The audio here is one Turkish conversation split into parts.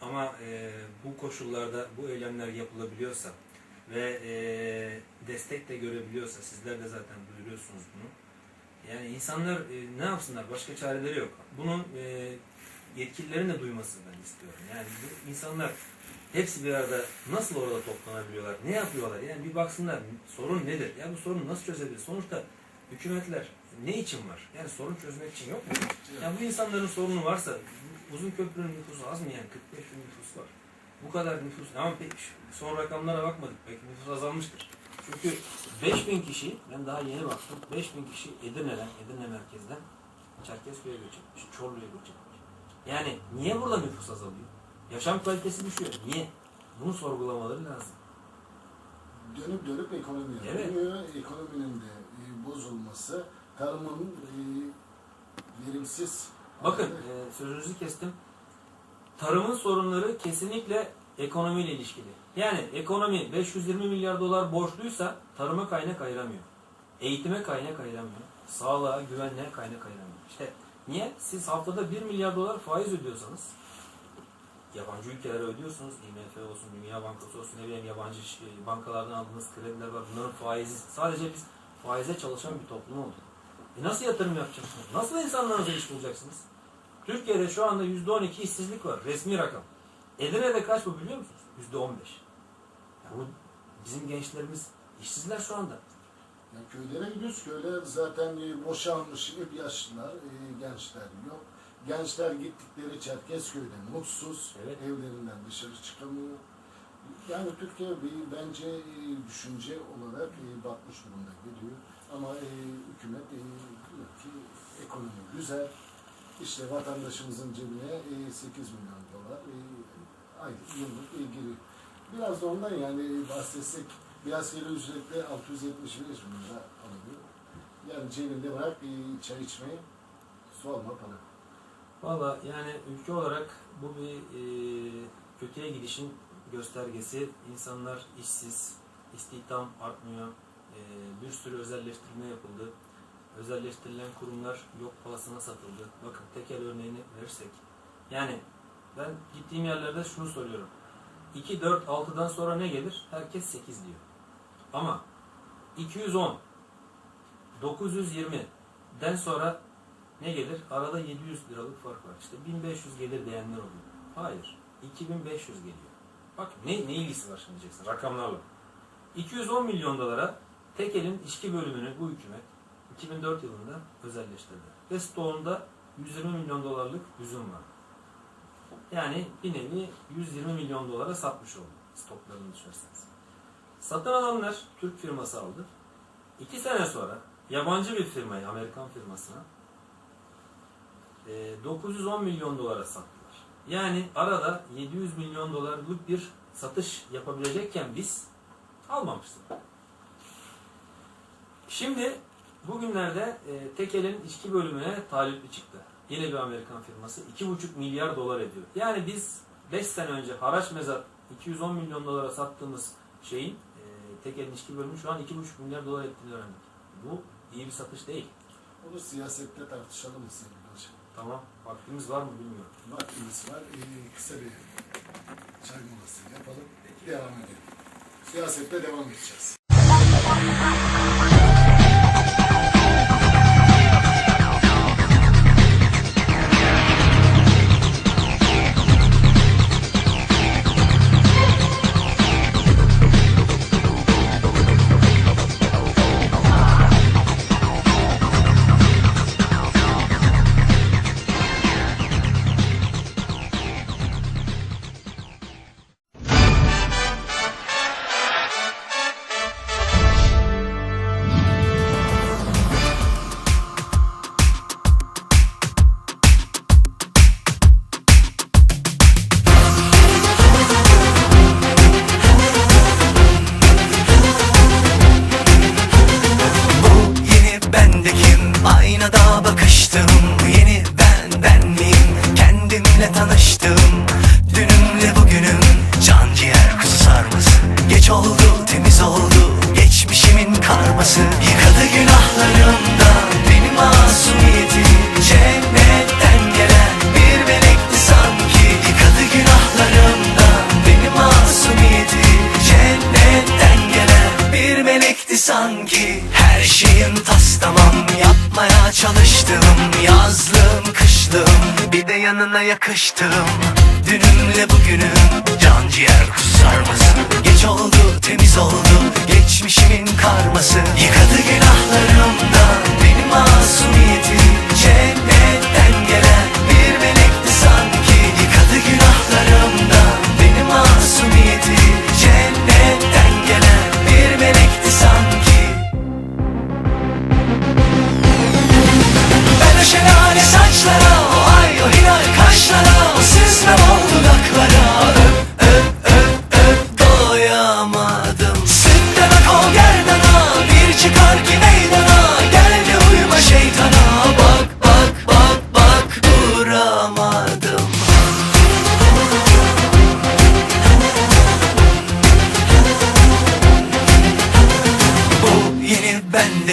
Ama e, bu koşullarda bu eylemler yapılabiliyorsa ve e, destek de görebiliyorsa, sizler de zaten duyuruyorsunuz bunu. Yani insanlar e, ne yapsınlar? Başka çareleri yok. Bunun e, yetkililerin de duymasını ben istiyorum. Yani bu insanlar hepsi bir arada nasıl orada toplanabiliyorlar? Ne yapıyorlar? Yani bir baksınlar sorun nedir? Ya bu sorunu nasıl çözebilir? Sonuçta hükümetler ne için var? Yani sorun çözmek için yok mu? Yani bu insanların sorunu varsa bu uzun köprünün nüfusu az mı yani? 45 bin nüfus var. Bu kadar nüfus ama pek son rakamlara bakmadık. Belki nüfus azalmıştır. Çünkü 5000 kişi, ben daha yeni baktım, 5000 kişi Edirne'den, Edirne merkezden Çerkezköy'e göç etmiş, Çorlu'ya göç etmiş. Yani niye burada nüfus azalıyor? Yaşam kalitesi düşüyor. Niye? Bunu sorgulamaları lazım. Dönüp dönüp ekonomiye Evet. dönüyor. Ekonominin de e, bozulması, tarımın e, verimsiz Bakın e, sözünüzü kestim. Tarımın sorunları kesinlikle ekonomiyle ilişkili. Yani ekonomi 520 milyar dolar borçluysa tarıma kaynak ayıramıyor. Eğitime kaynak ayıramıyor. Sağlığa, güvenliğe kaynak ayıramıyor. İşte niye? Siz haftada 1 milyar dolar faiz ödüyorsanız yabancı ülkelere ödüyorsunuz. IMF olsun, Dünya Bankası olsun, ne bileyim yabancı e, bankalardan aldığınız krediler var. Bunların faizi, sadece biz faize çalışan bir toplum olduk. E nasıl yatırım yapacaksınız? Nasıl insanlarınıza iş bulacaksınız? Türkiye'de şu anda %12 işsizlik var. Resmi rakam. Edirne'de kaç bu biliyor musunuz? %15. Ya bu bizim gençlerimiz işsizler şu anda. Ya köylere gidiyoruz. Köyler zaten e, boşalmış hep yaşlılar, e, gençler yok. Gençler gittikleri Çerkezköy'de mutsuz, Evet. evlerinden dışarı çıkamıyor. Yani Türkiye bir, bence e, düşünce olarak batmış durumda gidiyor. Ama hükümet diyor ki ekonomi güzel. İşte vatandaşımızın cebine e, 8 milyon dolar e, aylık yıllık e, giriyor. Biraz da ondan yani bahsetsek bir asgari ücretle 675 bin lira alıyor. Yani cebinde bırak çay içmeyi, su alma para. Valla yani ülke olarak bu bir e, kötüye gidişin göstergesi. İnsanlar işsiz, istihdam artmıyor. E, bir sürü özelleştirme yapıldı. Özelleştirilen kurumlar yok pahasına satıldı. Bakın tekel örneğini verirsek. Yani ben gittiğim yerlerde şunu soruyorum. 2, 4, 6'dan sonra ne gelir? Herkes 8 diyor. Ama 210, 920'den sonra ne gelir? Arada 700 liralık fark var. İşte 1500 gelir diyenler oluyor. Hayır. 2500 geliyor. Bak ne, ne ilgisi var şimdi diyeceksin rakamlarla. 210 milyon dolara Tekel'in içki bölümünü bu hükümet 2004 yılında özelleştirdi. Ve stoğunda 120 milyon dolarlık üzüm var. Yani bir nevi 120 milyon dolara satmış oldu stoklarını düşünürseniz. Satın alanlar Türk firması aldı. İki sene sonra yabancı bir firmayı, Amerikan firmasına e, 910 milyon dolara sattılar. Yani arada 700 milyon dolarlık bir satış yapabilecekken biz almamıştık. Şimdi bugünlerde e, Tekel'in içki bölümüne talipli çıktı. Yine bir Amerikan firması. 2,5 milyar dolar ediyor. Yani biz 5 sene önce haraç mezat 210 milyon dolara sattığımız şeyin e, Tekel'in içki bölümü şu an 2,5 milyar dolar ettiğini öğrendik. Bu iyi bir satış değil. Onu siyasette tartışalım mı sevgili hocam? Tamam. Vaktimiz var mı bilmiyorum. Vaktimiz var. Ee, kısa bir çay molası yapalım. Devam edelim. Siyasette devam edeceğiz. Bende kim? Aynı çalıştım Yazlım kışlım. Bir de yanına yakıştım. Dünümle bugünüm can ciğer kusarması. Geç oldu temiz oldu geçmişimin karması. Yıkadı günahlarımdan benim masumiyetim. Cennet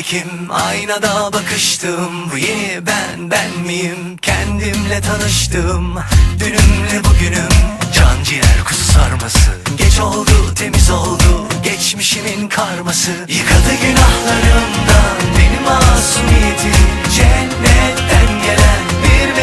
bendekim Aynada bakıştım. Bu yeni ben ben miyim? Kendimle tanıştım. Dünümle bugünüm. Can ciğer kuzu sarması. Geç oldu temiz oldu. Geçmişimin karması. Yıkadı günahlarımdan Benim masumiyetim Cennetten gelen bir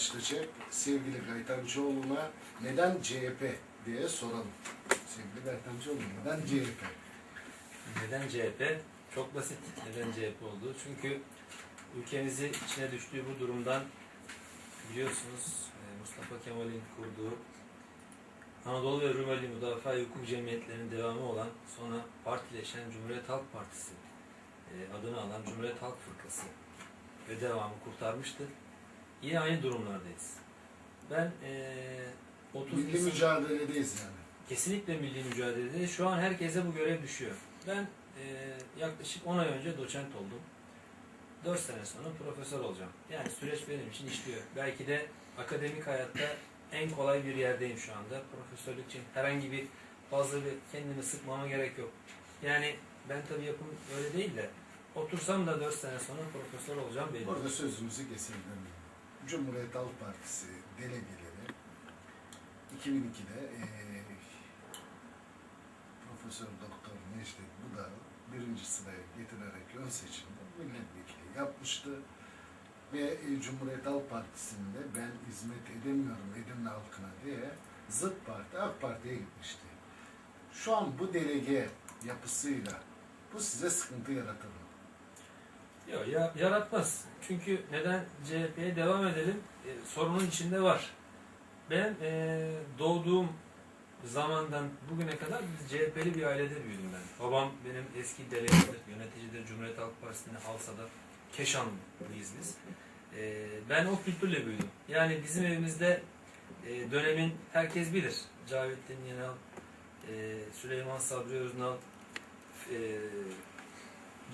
başlayacak sevgili Gaytancıoğlu'na neden CHP diye soralım. Sevgili Gaytancıoğlu neden CHP? Neden CHP? Çok basit neden CHP oldu. Çünkü ülkemizi içine düştüğü bu durumdan biliyorsunuz e, Mustafa Kemal'in kurduğu Anadolu ve Rumeli Müdafaa Hukuk Cemiyetlerinin devamı olan sonra partileşen Cumhuriyet Halk Partisi e, adını alan Cumhuriyet Halk Fırkası ve devamı kurtarmıştı. Yine aynı durumlardayız. Ben e, 30 Milli Nisan- mücadeledeyiz yani. Kesinlikle milli mücadelede. Şu an herkese bu görev düşüyor. Ben e, yaklaşık 10 ay önce doçent oldum. 4 sene sonra profesör olacağım. Yani süreç benim için işliyor. Belki de akademik hayatta en kolay bir yerdeyim şu anda. Profesörlük için herhangi bir fazla bir kendimi sıkmama gerek yok. Yani ben tabii yapım öyle değil de otursam da 4 sene sonra profesör olacağım belli. Burada sözümüzü keselim. Cumhuriyet Halk Partisi delegeleri 2002'de eee Profesör Doktor Necdet Budak'ı birinci sıraya getirerek ön seçimde milletvekili yapmıştı. Ve e, Cumhuriyet Halk Partisi'nde ben hizmet edemiyorum Edirne halkına diye zıt parti AK Parti'ye gitmişti. Şu an bu delege yapısıyla bu size sıkıntı yaratır mı? Yok ya, yaratmaz. Çünkü neden CHP'ye devam edelim? E, sorunun içinde var. Ben e, doğduğum zamandan bugüne kadar biz CHP'li bir ailede büyüdüm ben. Babam benim eski delegattır, yöneticidir Cumhuriyet Halk Partisi'nde Alsa'da. Keşanlıyız biz. E, ben o kültürle büyüdüm. Yani bizim evimizde e, dönemin herkes bilir. Cavittin Yenal, e, Süleyman Sabri Öznal, e,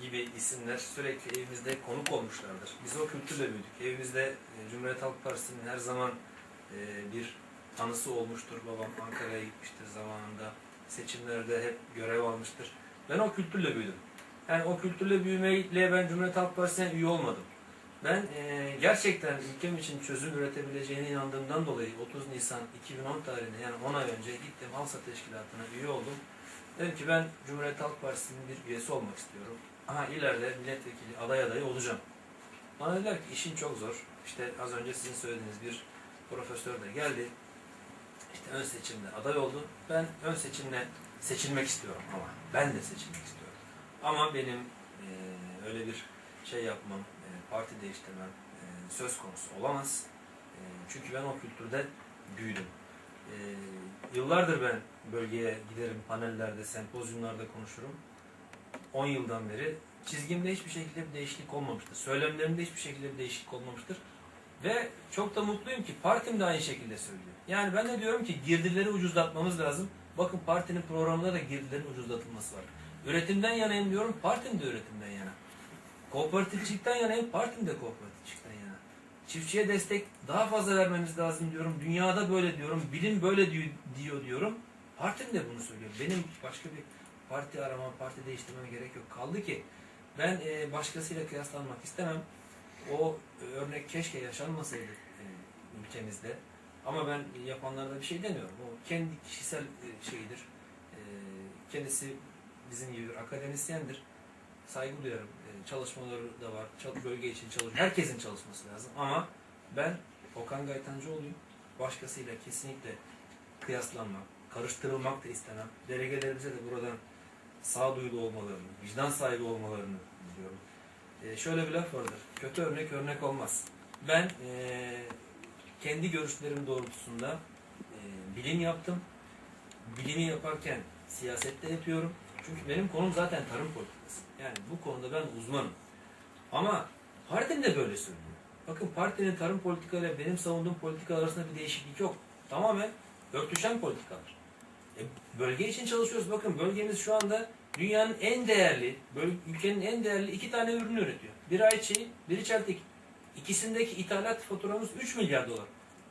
gibi isimler sürekli evimizde konuk olmuşlardır. Biz o kültürle büyüdük. Evimizde e, Cumhuriyet Halk Partisi'nin her zaman e, bir tanısı olmuştur. Babam Ankara'ya gitmiştir zamanında. Seçimlerde hep görev almıştır. Ben o kültürle büyüdüm. Yani o kültürle büyümeyle ben Cumhuriyet Halk Partisi'ne üye olmadım. Ben e, gerçekten ülkem için çözüm üretebileceğine inandığımdan dolayı 30 Nisan 2010 tarihinde yani 10 ay önce gittim Halsa Teşkilatı'na üye oldum. Dedim ki ben Cumhuriyet Halk Partisi'nin bir üyesi olmak istiyorum. Aha ileride milletvekili aday adayı olacağım. Bana dediler ki işin çok zor. İşte az önce sizin söylediğiniz bir profesör de geldi. İşte ön seçimde aday oldu. Ben ön seçimle seçilmek istiyorum ama ben de seçilmek istiyorum. Ama benim eee, öyle bir şey yapmam, eee, parti değiştirmem eee, söz konusu olamaz. Eee, çünkü ben o kültürde büyüdüm. Eee, yıllardır ben bölgeye giderim, panellerde, sempozyumlarda konuşurum. 10 yıldan beri çizgimde hiçbir şekilde bir değişiklik olmamıştır. Söylemlerimde hiçbir şekilde bir değişiklik olmamıştır. Ve çok da mutluyum ki partim de aynı şekilde söylüyor. Yani ben de diyorum ki girdileri ucuzlatmamız lazım. Bakın partinin programında da girdilerin ucuzlatılması var. Üretimden yanayım diyorum, partim de üretimden yana. Kooperatifçilikten yanayım, partim de kooperatifçilikten. Çiftçiye destek daha fazla vermemiz lazım diyorum. Dünyada böyle diyorum, bilim böyle diyor, diyor diyorum. Partim de bunu söylüyor. Benim başka bir parti aramam, parti değiştirmeme gerek yok. Kaldı ki ben e, başkasıyla kıyaslanmak istemem. O örnek keşke yaşanmasaydı e, ülkemizde. Ama ben yapanlarda bir şey demiyorum. O kendi kişisel e, şeyidir. E, kendisi bizim gibi akademisyendir. Saygı duyarım. E, çalışmaları da var. Bölge için çalışıyor. Herkesin çalışması lazım. Ama ben Okan Gaytancıoğlu'yum. Başkasıyla kesinlikle kıyaslanmak, karıştırılmak da istemem. Delegelerimize de buradan sağduyulu olmalarını, vicdan sahibi olmalarını diliyorum. Ee, şöyle bir laf vardır. Kötü örnek örnek olmaz. Ben ee, kendi görüşlerim doğrultusunda ee, bilim yaptım. Bilimi yaparken siyasette yapıyorum. Çünkü benim konum zaten tarım politikası. Yani bu konuda ben uzmanım. Ama partim de böyle söylüyor. Bakın partinin tarım politikaları benim savunduğum politika arasında bir değişiklik yok. Tamamen örtüşen politikalar. E, bölge için çalışıyoruz. Bakın bölgemiz şu anda dünyanın en değerli, ülkenin en değerli iki tane ürünü üretiyor. Biri ayçiçeği, biri çeltik. İkisindeki ithalat faturamız 3 milyar dolar.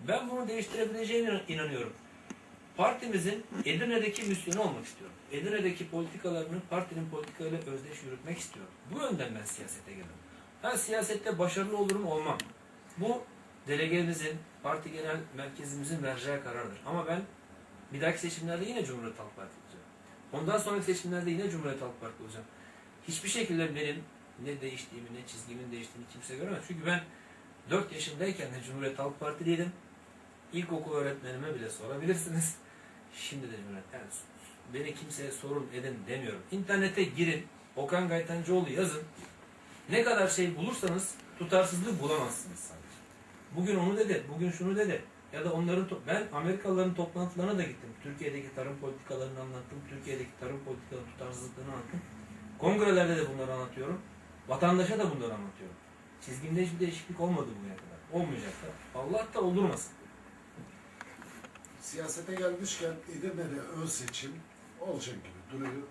Ben bunu değiştirebileceğine inanıyorum. Partimizin Edirne'deki misyonu olmak istiyorum. Edirne'deki politikalarını partinin politikalarıyla özdeş yürütmek istiyorum. Bu yönden ben siyasete girdim. Ha siyasette başarılı olurum olmam. Bu delegemizin, parti genel merkezimizin vereceği karardır. Ama ben bir dahaki seçimlerde yine Cumhuriyet Halk Partisi olacağım. Ondan sonraki seçimlerde yine Cumhuriyet Halk Partisi olacağım. Hiçbir şekilde benim ne değiştiğimi, ne çizgimin değiştiğini kimse göremez. Çünkü ben 4 yaşındayken de Cumhuriyet Halk Partiliydim. İlkokul öğretmenime bile sorabilirsiniz. Şimdi de Cumhuriyet. Yani beni kimseye sorun edin demiyorum. İnternete girin. Okan Gaytancıoğlu yazın. Ne kadar şey bulursanız tutarsızlık bulamazsınız sadece. Bugün onu dedi, bugün şunu dedi. Ya da onların ben Amerikalıların toplantılarına da gittim. Türkiye'deki tarım politikalarını anlattım. Türkiye'deki tarım politikalarının tutarsızlıklarını anlattım. Kongrelerde de bunları anlatıyorum. Vatandaşa da bunları anlatıyorum. Çizgimde hiçbir değişiklik olmadı bugüne kadar. Olmayacak da. Allah da oldurmasın. Siyasete gelmişken Edirne'de ön seçim olacak gibi duruyor.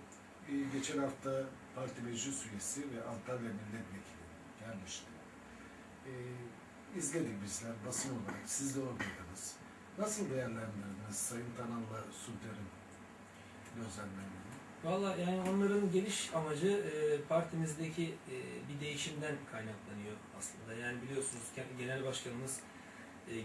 Ee, geçen hafta parti meclis üyesi ve Antalya milletvekili gelmişti. Ee, izledik bizler basın olarak. Siz de oradaydınız. Nasıl değerlendirdiniz Sayın Tanal'la Sultan'ın gözlemlerini? Valla yani onların geliş amacı e, partimizdeki e, bir değişimden kaynaklanıyor aslında. Yani biliyorsunuz genel başkanımız e,